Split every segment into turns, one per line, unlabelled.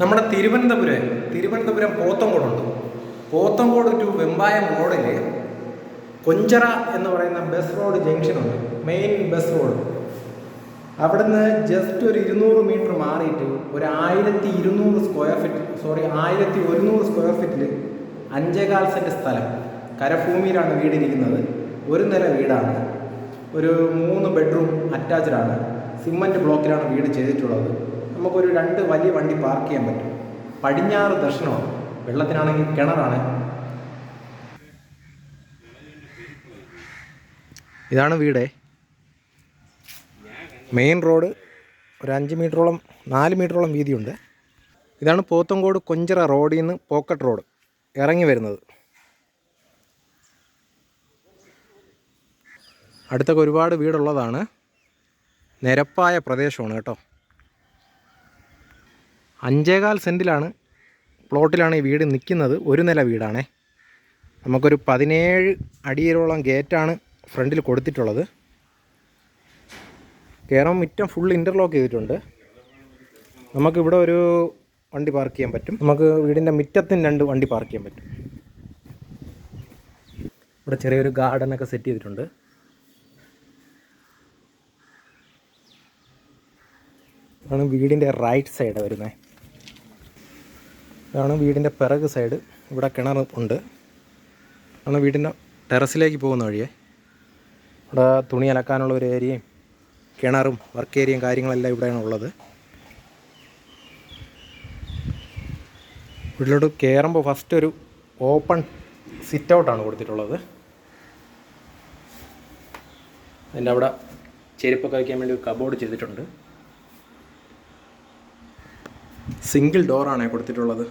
നമ്മുടെ തിരുവനന്തപുരം തിരുവനന്തപുരം പോത്തങ്കോടുണ്ട്. പോത്തങ്കോട് ടു വെമ്പായം റോഡിൽ കൊഞ്ചറ എന്ന് പറയുന്ന ബസ് റോഡ് ജംഗ്ഷനുണ്ട് മെയിൻ ബസ് റോഡ് അവിടുന്ന് ജസ്റ്റ് ഒരു ഇരുന്നൂറ് മീറ്റർ മാറിയിട്ട് ഒരു ആയിരത്തി ഇരുന്നൂറ് സ്ക്വയർ ഫീറ്റ് സോറി ആയിരത്തി ഒരുന്നൂറ് സ്ക്വയർ ഫീറ്റിൽ അഞ്ചേകാൽ സെന്റ് സ്ഥലം. കരഭൂമിയിലാണ് വീടിരിക്കുന്നത്. ഒരു നില വീടാണ്. ഒരു മൂന്ന് ബെഡ്റൂം അറ്റാച്ച്ഡാണ് ആണ്. സിമന്റ് ബ്ലോക്കിലാണ് വീട് ചെയ്തിട്ടുള്ളത്. നമുക്കൊരു രണ്ട് വലിയ വണ്ടി പാർക്ക് ചെയ്യാൻ പറ്റും. പടിഞ്ഞാറ് ദർശനമാണ്. വെള്ളത്തിനാണെങ്കിൽ കിണറാണ്. ഇതാണ് വീടേ. മെയിൻ റോഡ് ഒരു അഞ്ച് മീറ്ററോളം നാല് മീറ്ററോളം വീതിയുണ്ട്. ഇതാണ് പോത്തങ്കോട് കൊഞ്ചറ റോഡിൽ നിന്ന് പോക്കറ്റ് റോഡ്. ഇറങ്ങി വരുന്നത്. അടുത്തൊക്കെ ഒരുപാട് വീടുള്ളതാണ്. നിരപ്പായ പ്രദേശമാണ് കേട്ടോ. അഞ്ചേകാൽ സെന്റിലാണ് പ്ലോട്ടിലാണ് ഈ വീട് നിൽക്കുന്നത്. ഒരു നില വീടാണേ. നമുക്കൊരു പതിനേഴ് അടിയിലോളം ഗേറ്റാണ് ഫ്രണ്ടിൽ കൊടുത്തിട്ടുള്ളത്. കയറാൻ മുറ്റം ഫുൾ ഇന്റർലോക്ക് ചെയ്തിട്ടുണ്ട്. നമുക്കിവിടെ ഒരു വണ്ടി പാർക്ക് ചെയ്യാൻ പറ്റും. നമുക്ക് വീടിന്റെ മുറ്റത്തിന് രണ്ട് വണ്ടി പാർക്ക് ചെയ്യാൻ പറ്റും. ഇവിടെ ചെറിയൊരു ഗാർഡനൊക്കെ സെറ്റ് ചെയ്തിട്ടുണ്ട്. ാണ് വീടിന്റെ റൈറ്റ് സൈഡ് വരുന്നത് ഇതാണ് വീടിന്റെ പിറക് സൈഡ്. ഇവിടെ കിണർ ഉണ്ട്. ആണ് വീടിന്റെ ടെറസിലേക്ക് പോകുന്ന വഴിയെ. ഇവിടെ തുണി അലക്കാനുള്ള ഒരു ഏരിയയും കിണറും വർക്ക് ഏരിയയും കാര്യങ്ങളെല്ലാം ഇവിടെയാണ് ഉള്ളത്. വീട്ടിലോട്ട് കയറുമ്പോൾ ഫസ്റ്റ് ഒരു ഓപ്പൺ സിറ്റ് ഔട്ടാണ് കൊടുത്തിട്ടുള്ളത്. അതിന്റെ അവിടെ ചെരുപ്പൊക്കെ വയ്ക്കാൻ വേണ്ടി ഒരു കബോർഡ് ചെയ്തിട്ടുണ്ട്. സിംഗിൾ ഡോറാണ് കൊടുത്തിട്ടുള്ളത്.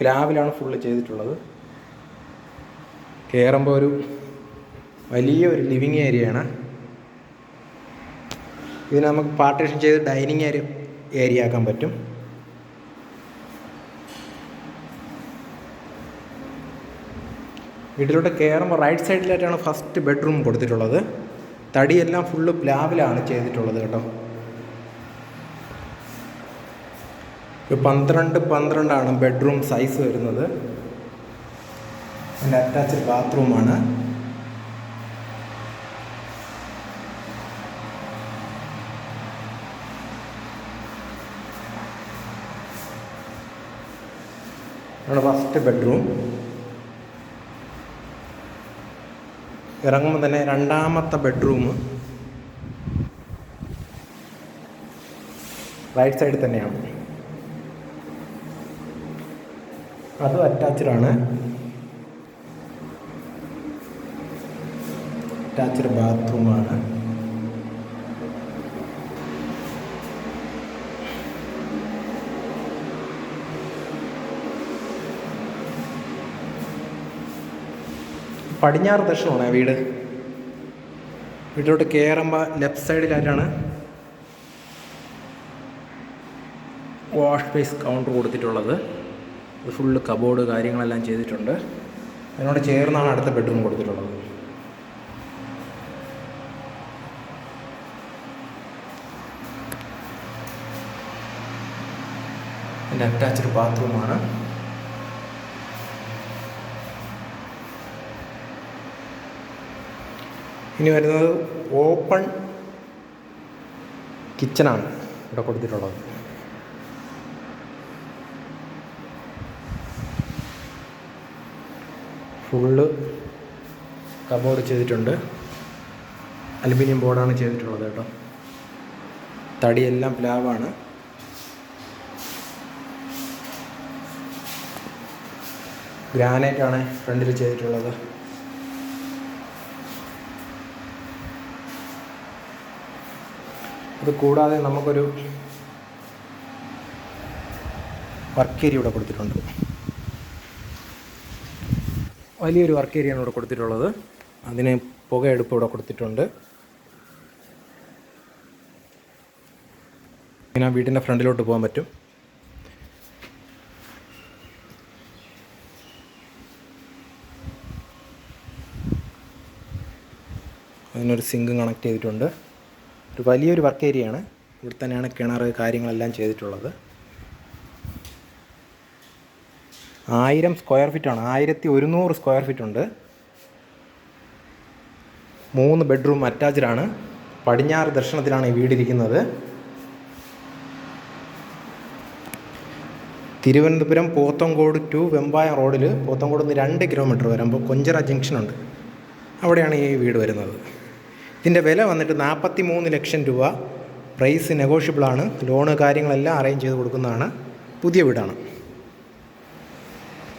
പ്ലാവിലാണ് ഫുള്ള് ചെയ്തിട്ടുള്ളത്. കയറുമ്പോൾ ഒരു വലിയ ഒരു ലിവിങ് ഏരിയയാണ് ഇതിന് നമുക്ക് പാർട്ടീഷൻ ചെയ്ത് ഡൈനിങ് ഏരിയ ഏരിയ ആക്കാൻ പറ്റും. വീട്ടിലോട്ട് കയറുമ്പോൾ റൈറ്റ് സൈഡിലായിട്ടാണ് ഫസ്റ്റ് ബെഡ്റൂം കൊടുത്തിട്ടുള്ളത്. തടിയെല്ലാം ഫുള്ള് പ്ലാവിലാണ് ചെയ്തിട്ടുള്ളത് കേട്ടോ ഒരു പന്ത്രണ്ട് പന്ത്രണ്ടാണ് ബെഡ്റൂം സൈസ് വരുന്നത്. അതിന്റെ അറ്റാച്ച്ഡ് ബാത്റൂമാണ് ഫസ്റ്റ് ബെഡ്റൂം ഇറങ്ങുമ്പോൾ തന്നെ രണ്ടാമത്തെ ബെഡ്റൂം റൈറ്റ് സൈഡിൽ തന്നെയാണ്. അതും അറ്റാച്ച്ഡ് ആണ്. അറ്റാച്ച്ഡ് ബാത്റൂമാണ് പടിഞ്ഞാറ് ദർശനമാണ് ആ വീട്. വീട്ടിലോട്ട് കയറുമ്പോൾ ലെഫ്റ്റ് സൈഡിലായിട്ടാണ് വാഷ് ബേസ് കൗണ്ടർ കൊടുത്തിട്ടുള്ളത്. ഇത് ഫുള്ള് കബോർഡ് കാര്യങ്ങളെല്ലാം ചെയ്തിട്ടുണ്ട്. അതിനോട് ചേർന്നാണ് അടുത്ത ബെഡ്റൂം കൊടുത്തിട്ടുള്ളത്. അതിന്റെ അറ്റാച്ച്ഡ് ബാത്റൂമാണ് ഇനി വരുന്നത് ഓപ്പൺ കിച്ചണാണ് ഇവിടെ കൊടുത്തിട്ടുള്ളത്. ഫുള്ള് കബോർഡ് ചെയ്തിട്ടുണ്ട്. അലുമിനിയം ബോർഡാണ് ചെയ്തിട്ടുള്ളത് കേട്ടോ. തടിയെല്ലാം പ്ലാവാണ്. ഗ്രാനൈറ്റാണ് ഫ്രണ്ടിൽ ചെയ്തിട്ടുള്ളത്. ഇത് കൂടാതെ നമുക്കൊരു വർക്കേരി ഇവിടെ കൊടുത്തിട്ടുണ്ട്. വലിയൊരു വർക്ക് ഏരിയയാണ് ഇവിടെ കൊടുത്തിട്ടുള്ളത്. അതിന് പുകയെടുപ്പ് ഇവിടെ കൊടുത്തിട്ടുണ്ട്. പിന്നെ വീട്ടിന്റെ ഫ്രണ്ടിലോട്ട് പോകാൻ പറ്റും. അതിനൊരു സിങ്ക് കണക്ട് ചെയ്തിട്ടുണ്ട്. ഒരു വലിയൊരു വർക്ക് ഏരിയയാണ്. ഇവിടെ തന്നെയാണ് കിണർ കാര്യങ്ങളെല്ലാം ചെയ്തിട്ടുള്ളത്. ആയിരം സ്ക്വയർ ഫീറ്റാണ് ആയിരത്തി ഒരുന്നൂറ് സ്ക്വയർ ഫീറ്റ് ഉണ്ട്. മൂന്ന് ബെഡ്റൂം അറ്റാച്ച്ഡാണ് പടിഞ്ഞാറ് ദർശനത്തിലാണ് ഈ വീടിരിക്കുന്നത് തിരുവനന്തപുരം പോത്തങ്കോട് ടു വെമ്പായ റോഡിൽ പോത്തങ്കോട് നിന്ന് രണ്ട് കിലോമീറ്റർ വരുമ്പോൾ കൊഞ്ചറ ജംഗ്ഷനുണ്ട് അവിടെയാണ് ഈ വീട് വരുന്നത്. ഇതിന്റെ വില വന്നിട്ട് നാൽപ്പത്തി മൂന്ന് ലക്ഷം രൂപ. പ്രൈസ് നെഗോഷ്യബിളാണ് ലോണ് കാര്യങ്ങളെല്ലാം അറേഞ്ച് ചെയ്ത് കൊടുക്കുന്നതാണ്. പുതിയ വീടാണ്.